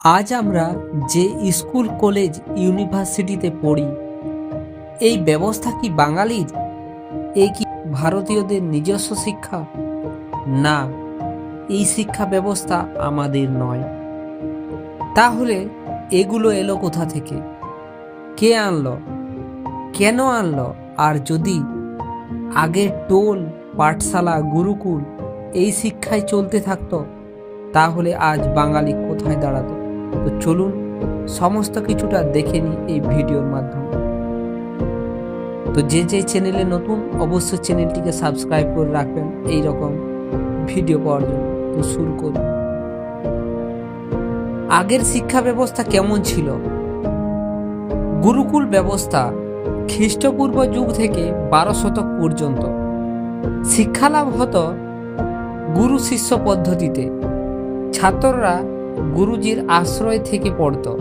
আজ আমরা যে স্কুল, কলেজ, ইউনিভার্সিটিতে পড়ি, এই ব্যবস্থা কি বাঙালির? এই কি ভারতীয়দের নিজস্ব শিক্ষা? না, এই শিক্ষা ব্যবস্থা আমাদের নয়। তাহলে এগুলো এলো কোথা থেকে? কে আনলো? কেন আনলো? আর যদি আগের টোল, পাঠশালা, গুরুকুল এই শিক্ষায় চলতে থাকতো, তাহলে আজ বাঙালি কোথায় দাঁড়াতো? তো চলুন সমস্ত কিছুটা দেখে নিই এই ভিডিওর মাধ্যমে। তো যে যে চ্যানেলে নতুন, অবশ্যই চ্যানেলটিকে সাবস্ক্রাইব করে রাখবেন এই রকম ভিডিও পাওয়ার জন্য। তো শুরু করুন আগের শিক্ষা ব্যবস্থা কেমন ছিল? গুরুকুল ব্যবস্থা খ্রিস্টপূর্ব যুগ থেকে বারো শতক পর্যন্ত। শিক্ষালাভ হতো গুরু শিষ্য পদ্ধতিতে। ছাত্ররা গুরুজির আশ্রয় থেকে পড়ত।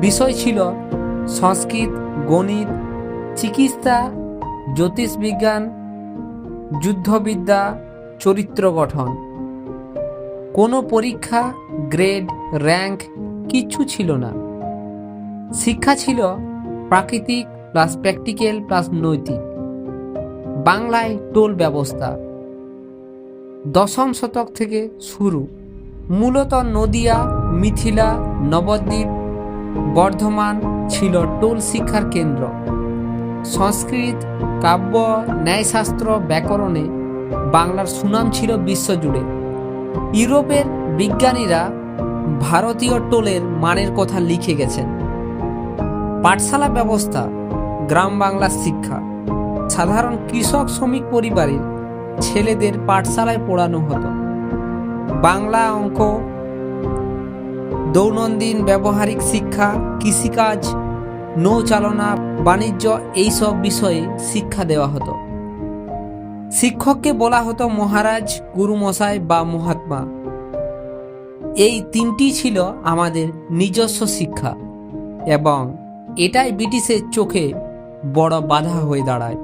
বিষয় ছিল সংস্কৃত, গণিত, চিকিৎসা, জ্যোতিষবিজ্ঞান, যুদ্ধবিদ্যা, চরিত্র গঠন। কোনো পরীক্ষা, গ্রেড, র্যাঙ্ক কিচ্ছু ছিল না। শিক্ষা ছিল প্রাকৃতিক প্লাস প্র্যাকটিক্যাল প্লাস নৈতিক। বাংলায় টোল ব্যবস্থা। দশম শতক থেকে শুরু। মূলত নদিয়া, মিথিলা, নবদ্বীপ বর্ধমান ছিল টোল শিক্ষার কেন্দ্র। সংস্কৃত, কাব্য, ন্যায়শাস্ত্র ব্যাকরণে বাংলার সুনাম ছিল বিশ্বজুড়ে। ইউরোপের বিজ্ঞানীরা ভারতীয় টোলের মানের কথা লিখে গেছেন। পাঠশালা ব্যবস্থা, গ্রাম বাংলার শিক্ষা, সাধারণ কৃষক শ্রমিক পরিবারের ছেলেদের পাঠশালায় পড়ানো হতো। বাংলা অঙ্ক, দৈনন্দিন ব্যবহারিক শিক্ষা, কৃষিকাজ, নৌচালনা, বাণিজ্য, এইসব বিষয়ে শিক্ষা দেওয়া হতো। শিক্ষককে বলা হতো মহারাজ, গুরুমশাই বা মহাত্মা। এই তিনটি ছিল আমাদের নিজস্ব শিক্ষা এবং এটাই ব্রিটিশের চোখে বড় বাধা হয়ে দাঁড়ায়।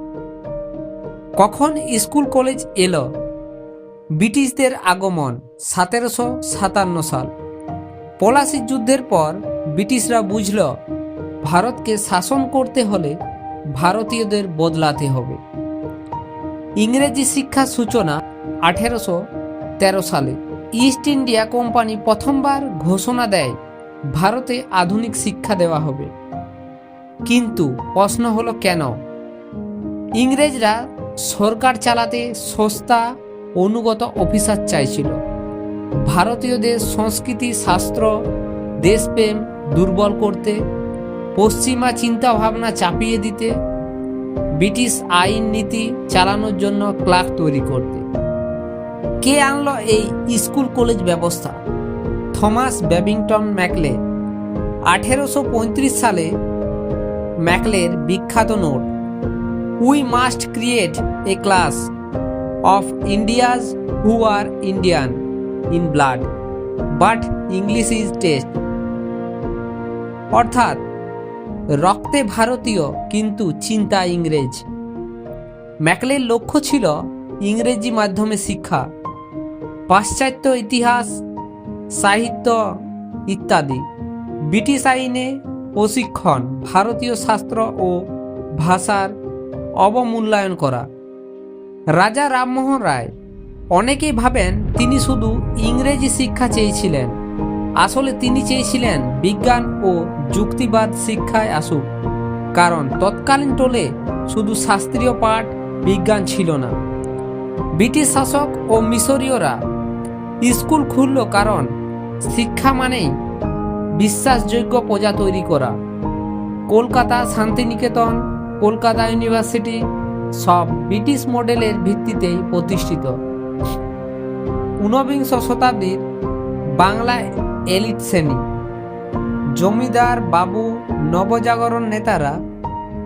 কখন স্কুল কলেজ এলো ব্রিটিশদের আগমন সতেরোশো সাতান্ন সাল। পলাশির যুদ্ধের পর ব্রিটিশরা বুঝল, ভারতকে শাসন করতে হলে ভারতীয়দের বদলাতে হবে। ইংরেজি শিক্ষার সূচনা আঠেরোশো তেরো সালে। ইস্ট ইন্ডিয়া কোম্পানি প্রথমবার ঘোষণা দেয়, ভারতে আধুনিক শিক্ষা দেওয়া হবে। কিন্তু প্রশ্ন হলো কেন? ইংরেজরা সরকার চালাতে সস্তা অনুগত অফিসার চাইছিল। ভারতীয়দের সংস্কৃতি, শাস্ত্র, দেশপ্রেম দুর্বল করতে, পশ্চিমা চিন্তা ভাবনা চাপিয়ে দিতে, ব্রিটিশ আইন নীতি চালানোর জন্য ক্লার্ক তৈরি করতে। কে আনল এই স্কুল কলেজ ব্যবস্থা? Thomas Babington Macaulay. আঠেরোশো পঁয়ত্রিশ সালে ম্যাকলের বিখ্যাত note, we must create a class. Of Indians who are Indian in blood but English is taste অর্থাৎ, রক্তে ভারতীয় কিন্তু চিন্তা ইংরেজ। ম্যাকলের লক্ষ্য ছিল ইংরেজি মাধ্যমে শিক্ষা, পাশ্চাত্য ইতিহাস, সাহিত্য ইত্যাদি। ব্রিটিশ আইনে প্রশিক্ষণ, ভারতীয় শাস্ত্র ও ভাষার অবমূল্যায়ন করা। রাজা রামমোহন রায়। অনেকেই ভাবেন তিনি শুধু ইংরেজি শিক্ষা চেয়েছিলেন। আসলে তিনি চেয়েছিলেন বিজ্ঞান ও যুক্তিবাদ শিক্ষায় আসুক। কারণ তৎকালীন টোলে শুধু শাস্ত্রীয় পাঠ, বিজ্ঞান ছিল না। ব্রিটিশ শাসক ও মিশরীয়রা স্কুল খুলল কারণ শিক্ষা মানেই বিশ্বাসযোগ্য প্রজা তৈরি করা। কলকাতা শান্তিনিকেতন, কলকাতা ইউনিভার্সিটি সব ব্রিটিশ মডেলের ভিত্তিতেই প্রতিষ্ঠিত। ঊনবিংশ শতাব্দীর বাংলা এলিট শ্রেণি। জমিদার বাবু নবজাগরণ নেতারা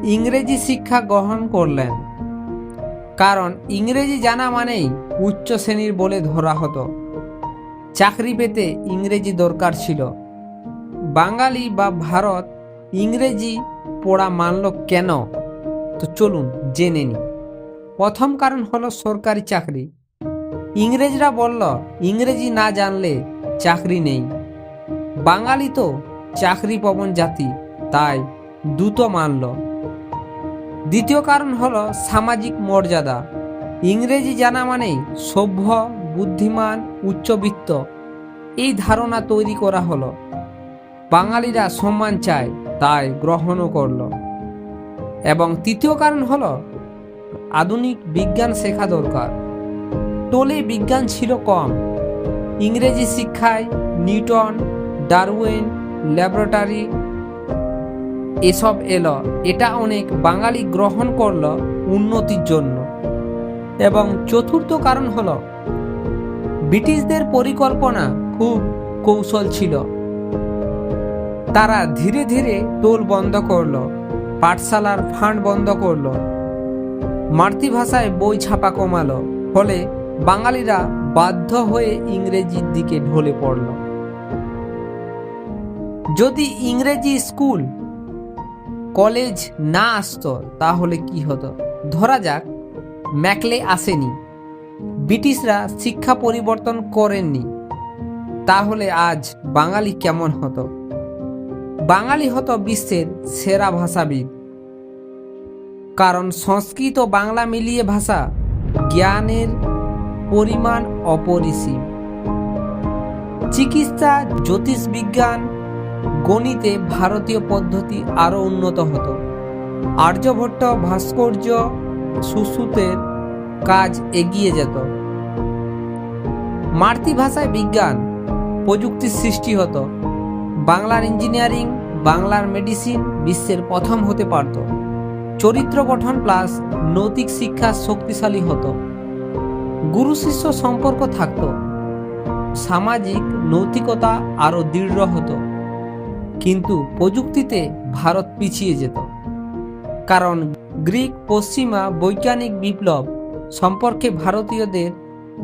ইংরেজি শিক্ষা গ্রহণ করলেন। কারণ ইংরেজি জানা মানেই উচ্চ শ্রেণির বলে ধরা হতো। চাকরি পেতে ইংরেজি দরকার ছিল। বাঙালি বা ভারত ইংরেজি পড়া মানল কেন? তো চলুন জেনে নিই প্রথম কারণ হলো সরকারি চাকরি। ইংরেজরা বলল, ইংরেজি না জানলে চাকরি নেই। বাঙালি তো চাকরি পবন জাতি, তাই দ্রুত মানল। দ্বিতীয় কারণ হলো সামাজিক মর্যাদা। ইংরেজি জানা মানেই সভ্য, বুদ্ধিমান, উচ্চবিত্ত। এই ধারণা তৈরি করা হলো। বাঙালিরা সম্মান চায়, তাই গ্রহণও করল। এবং তৃতীয় কারণ হলো, আধুনিক বিজ্ঞান শেখা দরকার। টোলে বিজ্ঞান ছিল কম। ইংরেজি শিক্ষায় নিউটন, ডারউইন, ল্যাবরেটরি এসব এলো। এটা অনেক বাঙালি গ্রহণ করল উন্নতির জন্য। এবং চতুর্থ কারণ হল, ব্রিটিশদের পরিকল্পনা খুব কৌশল ছিল। তারা ধীরে ধীরে টোল বন্ধ করল। পাঠশালার ফান্ড বন্ধ করল। মাতৃভাষায় বই ছাপা কমালো, ফলে বাঙালিরা বাধ্য হয়ে ইংরেজির দিকে ঢলে পড়ল। যদি ইংরেজি স্কুল, কলেজ না আসতো, তাহলে কি হতো? ধরা যাক, ম্যাকলে আসেনি। ব্রিটিশরা শিক্ষা পরিবর্তন করেননি। তাহলে আজ বাঙালি কেমন হতো? বাঙালি হতো বিশ্বের সেরা ভাষাবিদ। কারণ সংস্কৃত ও বাংলা মিলিয়ে ভাষা জ্ঞানের পরিমাণ অপরিসীম। চিকিৎসা, জ্যোতিষবিজ্ঞান, গণিতে ভারতীয় পদ্ধতি আরও উন্নত হতো। আর্যভট্ট ভাস্কর্য সুশ্রুতের কাজ এগিয়ে যেত। মাতৃভাষায় বিজ্ঞান প্রযুক্তির সৃষ্টি হতো। বাংলার ইঞ্জিনিয়ারিং, বাংলার মেডিসিন বিশ্বের প্রথম হতে পারত। চরিত্র গঠন প্লাস নৈতিক শিক্ষা শক্তিশালী হতো। গুরু শিষ্য সম্পর্ক থাকতো। সামাজিক নৈতিকতা আরও দৃঢ় হতো। কিন্তু প্রযুক্তিতে ভারত পিছিয়ে যেত। কারণ গ্রিক, পশ্চিমা, বৈজ্ঞানিক বিপ্লব সম্পর্কে ভারতীয়দের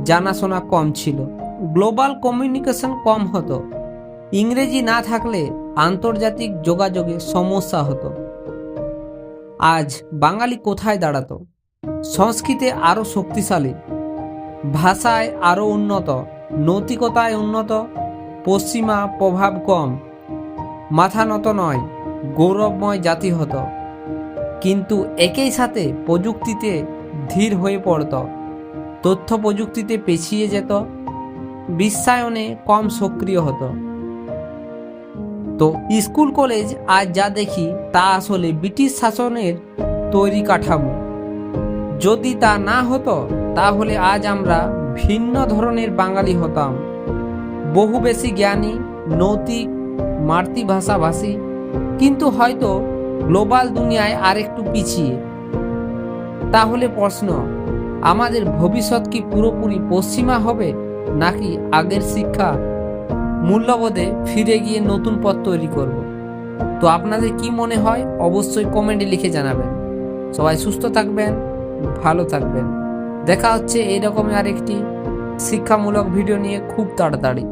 জানাশোনা কম ছিল। গ্লোবাল কমিউনিকেশন কম হতো। ইংরেজি না থাকলে আন্তর্জাতিক যোগাযোগে সমস্যা হতো। আজ বাঙালি কোথায় দাঁড়াতো? সংস্কৃতে আরও শক্তিশালী, ভাষায় আরও উন্নত, নৈতিকতায় উন্নত, পশ্চিমা প্রভাব কম, মাথা নত নয়, গৌরবময় জাতি হতো। কিন্তু একই সাথে প্রযুক্তিতে ধীর হয়ে পড়ত, তথ্য প্রযুক্তিতে পেছিয়ে যেত, বিশ্বায়নে কম সক্রিয় হতো। তো স্কুল, কলেজ আজ যা দেখি তা আসলে ব্রিটিশ শাসনের তৈরি কাঠামো। যদি তা না হতো, তাহলে আজ আমরা ভিন্ন ধরনের বাঙালি হতাম। বহু বেশি জ্ঞানী, নৈতিক, মাতৃভাষাভাষী, কিন্তু হয়তো গ্লোবাল দুনিয়ায় আরেকটু পিছিয়ে। তাহলে প্রশ্ন, আমাদের ভবিষ্যৎ কি পুরোপুরি পশ্চিমা হবে নাকি আগের শিক্ষা মূল্যবোধে ফিরে গিয়ে নতুন পথ তৈরি করব। তো আপনাদের কি মনে হয়, অবশ্যই কমেন্টে লিখে জানাবেন। সবাই সুস্থ থাকবেন, ভালো থাকবেন। দেখা হচ্ছে এইরকমই আরেকটি শিক্ষামূলক ভিডিও নিয়ে খুব তাড়াতাড়ি।